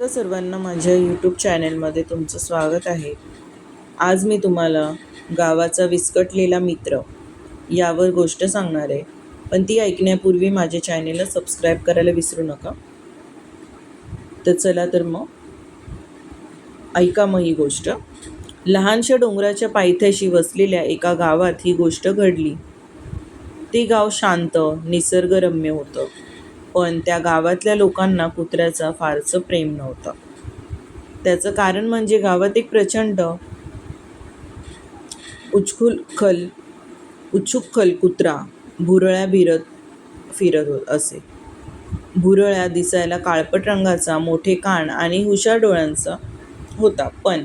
तर सर्वांना माझ्या यूट्यूब चॅनलमध्ये तुमचं स्वागत आहे. आज मी तुम्हाला गावाचा विस्कटलेला मित्र यावर गोष्ट सांगणार आहे. पण ती ऐकण्यापूर्वी माझ्या चॅनेलला सबस्क्राईब करायला विसरू नका. तर चला तर मग ऐका मग ही गोष्ट. लहानशा डोंगराच्या पायथ्याशी वसलेल्या एका गावात ही गोष्ट घडली. ते गाव शांत निसर्गरम्य होतं. पण त्या गावातल्या लोकांना कुत्र्याचा फारसं प्रेम नव्हतं. त्याचं कारण म्हणजे गावात एक प्रचंड उचखुलखल उच्छुकखल कुत्रा भुरळ्या भिरत फिरत होत असे. भुरळ्या दिसायला काळपट रंगाचा मोठे कान आणि हुशार डोळ्यांचा होता पण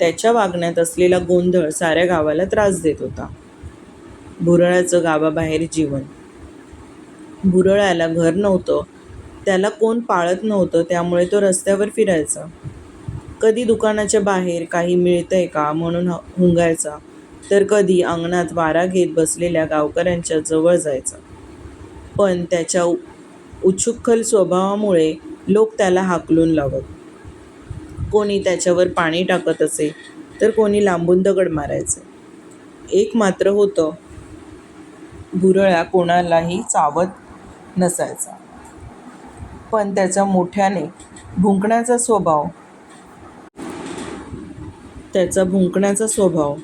त्याच्या वागण्यात असलेला गोंधळ साऱ्या गावाला त्रास देत होता. भुरळ्याचं गावाबाहेर जीवन. भुरळ्याला घर नव्हतं. त्याला कोण पाळत नव्हतं त्यामुळे तो रस्त्यावर फिरायचा. कधी दुकानाच्या बाहेर काही मिळतंय का म्हणून हुंगायचा. तर कधी अंगणात वारा घेत बसलेल्या गावकऱ्यांच्या जवळ जायचा. पण त्याच्या उ- स्वभावामुळे लोक त्याला हाकलून लावत. कोणी त्याच्यावर पाणी टाकत असे तर कोणी लांबून दगड मारायचे. एक मात्र होतं. भुरळ्या कोणालाही चावत नसायचा. पण त्याचा मोठ्याने भुंकण्याचा स्वभाव त्याचा भुंकण्याचा स्वभाव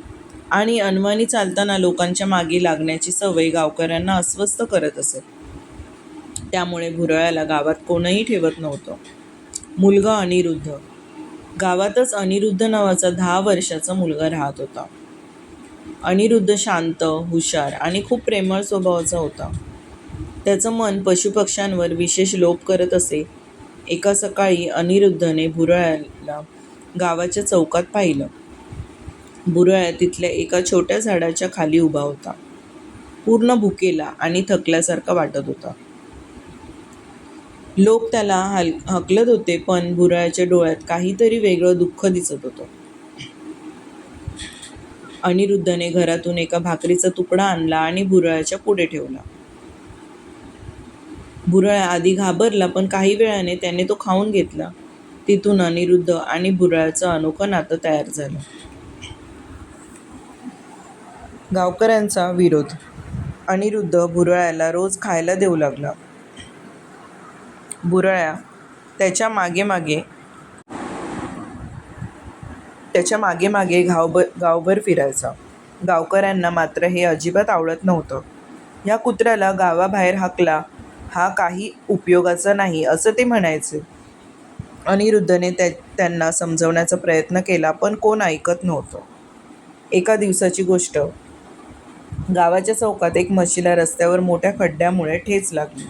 आणि अनवाणी चालताना लोकांच्या मागे लागण्याची सवय गावकऱ्यांना अस्वस्थ करत असे. त्यामुळे भुरळ्याला गावात कोणही ठेवत नव्हतं. मुलगा अनिरुद्ध. गावातच अनिरुद्ध नावाचा दहा वर्षाचा मुलगा राहत होता. अनिरुद्ध शांत हुशार आणि खूप प्रेमळ स्वभावाचा होता. त्याचं मन पशुपक्ष्यांवर विशेष लोभ करत असे. एका सकाळी अनिरुद्धने भुरळ्याला गावाच्या चौकात पाहिलं. भुरळ्या तिथल्या एका छोट्या झाडाच्या खाली उभा होता. पूर्ण भुकेला आणि थकल्यासारखा वाटत होता. लोक त्याला हल हकलत होते पण भुरळ्याच्या डोळ्यात काहीतरी वेगळं दुःख दिसत होतं. अनिरुद्धने घरातून एका भाकरीचा तुकडा आणला आणि भुरळ्याच्या पुढे ठेवला. भुरळ्या आधी घाबरला पण काही वेळाने त्याने तो खाऊन घेतला. तिथून अनिरुद्ध आणि भुरळ्याचं अनोखं नातं तयार झालं. गावकऱ्यांचा विरोध. अनिरुद्ध भुरळ्याला रोज खायला देऊ लागला. भुरळ्या त्याच्यामागे मागे त्याच्यामागे मागे गावभर गावभर फिरायचा. गावकऱ्यांना मात्र हे अजिबात आवडत नव्हतं. या कुत्र्याला गावाबाहेर हाकला हा काही उपयोगाचा नाही असं ते म्हणायचे. अनिरुद्धने त्या त्यांना समजवण्याचा प्रयत्न केला पण कोण ऐकत नव्हतं. एका दिवसाची गोष्ट. गावाच्या चौकात एक म्हशीला रस्त्यावर मोठ्या खड्ड्यामुळे ठेच लागली.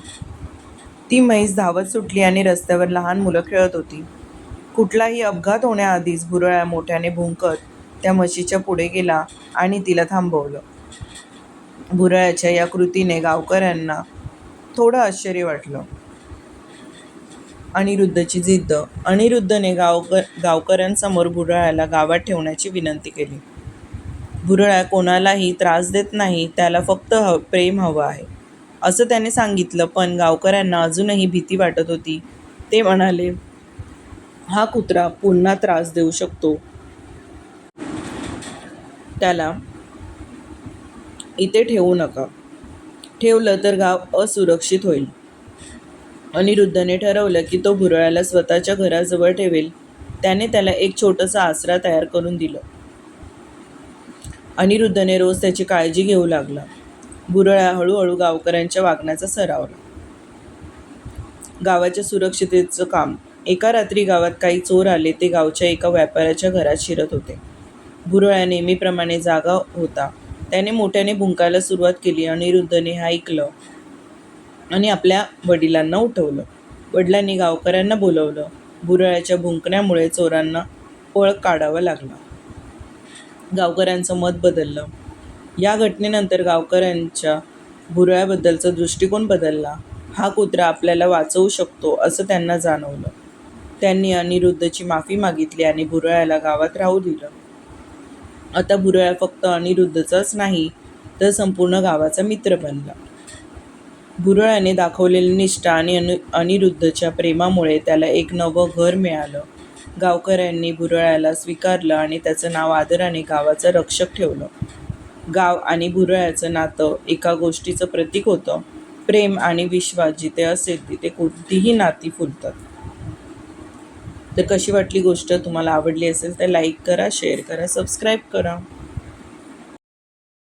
ती म्हैस धावत सुटली आणि रस्त्यावर लहान मुलं खेळत होती. कुठलाही अपघात होण्याआधीच भुरळ्या मोठ्याने भुंकत त्या म्हशीच्या पुढे गेला आणि तिला थांबवलं. भुरळ्याच्या या कृतीने गावकऱ्यांना थोडं आश्चर्य वाटलं. अनिरुद्धची जिद्द. अनिरुद्धने गावकर गावकऱ्यांसमोर भुरळ्याला गावात ठेवण्याची विनंती केली. भुरळ्या कोणालाही त्रास देत नाही त्याला फक्त ह प्रेम हवं आहे. असं त्याने सांगितलं पण गावकऱ्यांना अजूनही भीती वाटत होती. ते म्हणाले हा कुत्रा पुन्हा त्रास देऊ शकतो. त्याला इथे ठेवू नका. ठेवलं तर गाव असुरक्षित होईल. अनिरुद्धने ठरवलं की तो भुरळ्याला स्वतःच्या घराजवळ ठेवेल. त्याने त्याला एक छोटासा आसरा तयार करून दिलं. अनिरुद्धने रोज त्याची काळजी घेऊ लागला. भुरळ्या हळूहळू गावकऱ्यांच्या वागण्याचा सरावला गावाच्या सुरक्षितेचं काम. एका रात्री गावात काही चोर आले ते गावच्या एका व्यापाऱ्याच्या घरात शिरत होते. भुरळ्या नेहमीप्रमाणे जागा होता. त्याने मोठ्याने भुंकायला सुरुवात केली अनिरुद्धने हे ऐकलं आणि आपल्या वडिलांना उठवलं. वडिलांनी गावकऱ्यांना बोलवलं. भुरळ्याच्या भुंकण्यामुळे चोरांना पळ काढावा लागला. गावकऱ्यांचं मत बदललं. या घटनेनंतर गावकऱ्यांच्या भुरळ्याबद्दलचा दृष्टिकोन बदलला. हा कुत्रा आपल्याला वाचवू शकतो असं त्यांना जाणवलं. त्यांनी अनिरुद्धची माफी मागितली आणि भुरळ्याला गावात राहू दिलं. आता भुरळ्या फक्त अनिरुद्धचाच नाही तर संपूर्ण गावाचा मित्र बनला. भुरळ्याने दाखवलेली निष्ठा आणि अनु अनिरुद्धच्या प्रेमामुळे त्याला एक नवं घर मिळालं. गावकऱ्यांनी भुरळ्याला स्वीकारलं आणि त्याचं नाव आदराने गावाचं रक्षक ठेवलं. गाव आणि भुरळ्याचं नातं एका गोष्टीचं प्रतीक होतं. प्रेम आणि विश्वास जिथे असेल तिथे कोणतीही नाती फुलतात. तर कशी वाटली गोष्ट? तुम्हाला आवडली असेल तर लाईक करा शेअर करा सबस्क्राईब करा.